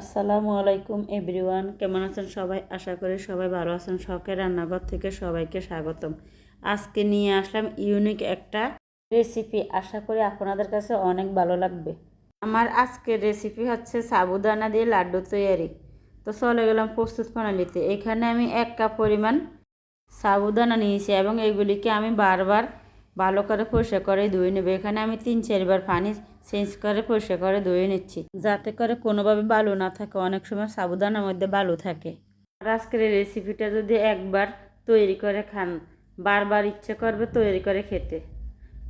আসসালামু আলাইকুম এভরিওয়ান, কেমন আছেন সবাই? আশা করি সবাই ভালো আছেন। শখের রান্নাঘর থেকে সবাইকে স্বাগতম। আজকে নিয়ে আসলাম ইউনিক একটা রেসিপি। আশা করি আপনাদের কাছে অনেক ভালো লাগবে। আমার আজকের রেসিপি হচ্ছে সাবুদানা দিয়ে লাড্ডু তৈরি তো চলে গেলাম প্রস্তুত প্রণালীতে। এখানে আমি এক কাপ পরিমাণ সাবুদানা নিয়েছি এবং এগুলিকে আমি বারবার ভালো করে পরিষ্কার করে ধুয়ে নেব। এখানে আমি তিন চারবার পানি চেঞ্জ করে পরিষ্কার করে ধুয়ে নিচ্ছি। যাতে করে কোনোভাবে বালু না থাকে, অনেক সময় সাবুদানার মধ্যে বালু থাকে। আর আজকের রেসিপিটা যদি একবার তৈরি করে খান, বারবার ইচ্ছে করবে তৈরি করে খেতে।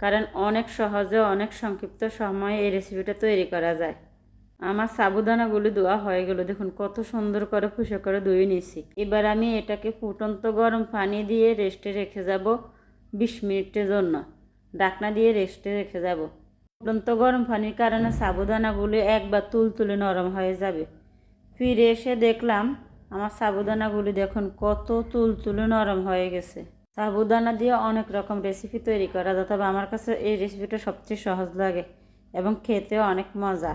কারণ অনেক সহজে, অনেক সংক্ষিপ্ত সময়ে এই রেসিপিটা তৈরি করা যায়। আমার সাবুদানাগুলো ধোয়া হয়ে গেল, দেখুন কত সুন্দর করে ফুসে করে ধুয়ে নিয়েছি। এবার আমি এটাকে ফুটন্ত গরম পানি দিয়ে রেস্টে রেখে যাব। বিশ মিনিটের জন্য। ডাকনা দিয়ে রেস্টে রেখে যাব। ফুটন্ত গরম পানির কারণে সাবুদানাগুলি একবার তুল তুলে নরম হয়ে যাবে। ফিরে এসে দেখলাম, আমার সাবুদানাগুলি দেখুন কত তুল তুলে নরম হয়ে গেছে। সাবুদানা দিয়ে অনেক রকম রেসিপি তৈরি করা যায় তবে আমার কাছে এই রেসিপিটা সবচেয়ে সহজ লাগে এবং খেতেও অনেক মজা।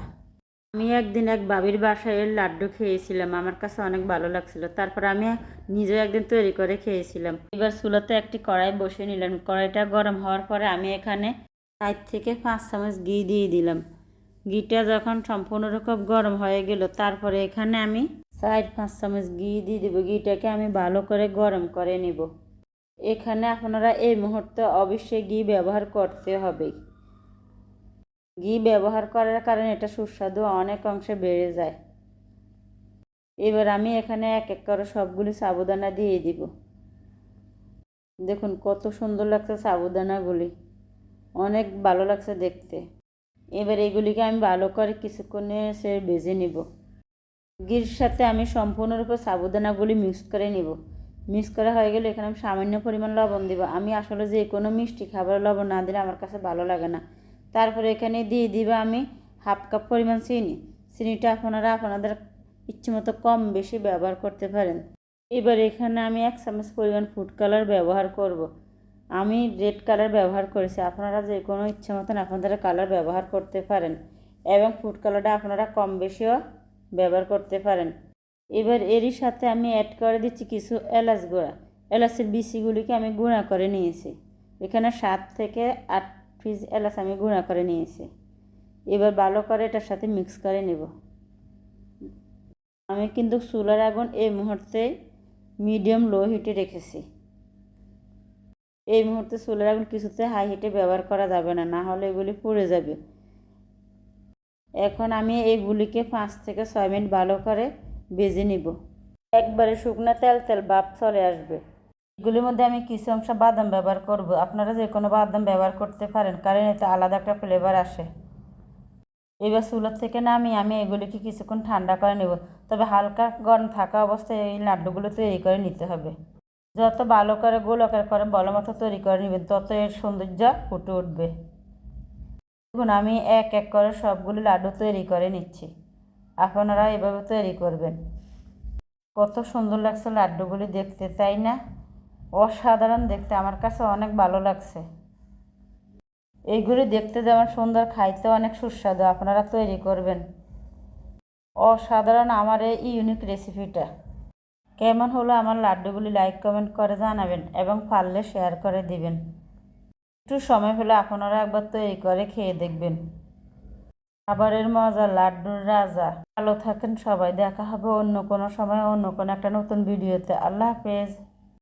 আমি একদিন এক বাবির বাসায় লাড্ডু খেয়েছিলাম, আমার কাছে অনেক ভালো লাগছিল। তারপর আমি নিজেও একদিন তৈরি করে খেয়েছিলাম। এবার চুলাতে একটি কড়াই বসে নিলাম। কড়াইটা গরম হওয়ার পরে আমি এখানে চার থেকে পাঁচ চামচ ঘি দিয়ে দিলাম। ঘিটা যখন সম্পূর্ণরূপ গরম হয়ে গেল, তারপরে এখানে আমি চার পাঁচ চামচ ঘি দিয়ে দেবো। ঘিটাকে আমি ভালো করে গরম করে নিব। এখানে আপনারা এই মুহূর্তে অবশ্যই ঘি ব্যবহার করতে হবে। ঘি ব্যবহার করার কারণে এটা সুস্বাদু অনেক অংশে বেড়ে যায়। এবার আমি এখানে এক এক করে সবগুলি সাবুদানা দিয়ে দিব। দেখুন কত সুন্দর লাগছে সাবুদানাগুলি। অনেক ভালো লাগছে দেখতে। এবার এগুলিকে আমি ভালো করে কিছুক্ষণে সে ভেজে নিব। ঘির সাথে আমি সম্পূর্ণরূপে সাবুদানাগুলি মিক্স করে নিব। মিক্স করা হয়ে গেলে এখানে আমি সামান্য পরিমাণ লবণ দিব। আমি আসলে যে কোনো মিষ্টি খাবার লবণ না দিলে আমার কাছে ভালো লাগে না। তারপরে এখানে দিয়ে দিবে আমি হাফ কাপ পরিমাণ চিনি। চিনিটা আপনারা আপনাদের ইচ্ছে মতো কম বেশি ব্যবহার করতে পারেন। এবার এখানে আমি এক চামচ পরিমাণ ফুড কালার ব্যবহার করব। আমি রেড কালার ব্যবহার করেছি। আপনারা যে কোনো ইচ্ছে মতন আপনাদের কালার ব্যবহার করতে পারেন এবং ফুড কালারটা আপনারা কম বেশিও ব্যবহার করতে পারেন। এবার এরই সাথে আমি অ্যাড করে দিচ্ছি কিছু এলাচ গুঁড়া। এলাচের বিচিগুলিকে আমি গুঁড়া করে নিয়েছি। এখানে সাত থেকে আট পিস এলাচ আমি গুঁড়া করে নিয়েছি। এবার ভালো করে এটার সাথে মিক্স করে নেব। আমি কিন্তু চুলার আগুন এই মুহূর্তে মিডিয়াম লো হিটে রেখেছি। এই মুহূর্তে চুলার আগুন কিছুতে হাই হিটে ব্যবহার করা যাবে না না হলে এগুলি পুড়ে যাবে। এখন আমি এইগুলিকে পাঁচ থেকে ছয় মিনিট ভালো করে বেজে নিব। একবারে শুকনো তেল তেল ভাপ চলে আসবে। এগুলির মধ্যে আমি কিছু অংশ বাদাম ব্যবহার করব। আপনারা যে কোনো বাদাম ব্যবহার করতে পারেন, কারণ এতে আলাদা একটা ফ্লেভার আসে। এবার চুলোর থেকে নামি আমি এগুলিকে কিছুক্ষণ ঠান্ডা করে নেব। তবে হালকা গরম থাকা অবস্থায় এই লাড্ডুগুলো তৈরি করে নিতে হবে। যত ভালো করে গোলকার করে বলো মতো তৈরি করে নেবেন, তত এর সৌন্দর্য ফুটে উঠবে। দেখুন, আমি এক এক করে সবগুলি লাড্ডু তৈরি করে নিচ্ছি। আপনারা এভাবে তৈরি করবেন। কত সুন্দর লাগছে লাড্ডুগুলি দেখতে, তাই না? অসাধারণ দেখতে, আমার কাছে অনেক ভালো লাগছে। এইগুলি দেখতে যেমন সুন্দর খাইতে অনেক সুস্বাদু, আপনারা তৈরি করবেন। অসাধারণ আমার এই ইউনিক রেসিপিটা কেমন হলো আমার লাড্ডুগুলি লাইক কমেন্ট করে জানাবেন এবং পারলে শেয়ার করে দিবেন। একটু সময় হলে আপনারা একবার তৈরি করে খেয়ে দেখবেন। খাবারের মজা, লাড্ডুর রাজা। ভালো থাকেন সবাই, দেখা হবে অন্য কোনো সময় অন্য কোনো একটা নতুন ভিডিওতে আল্লাহ হাফেজ।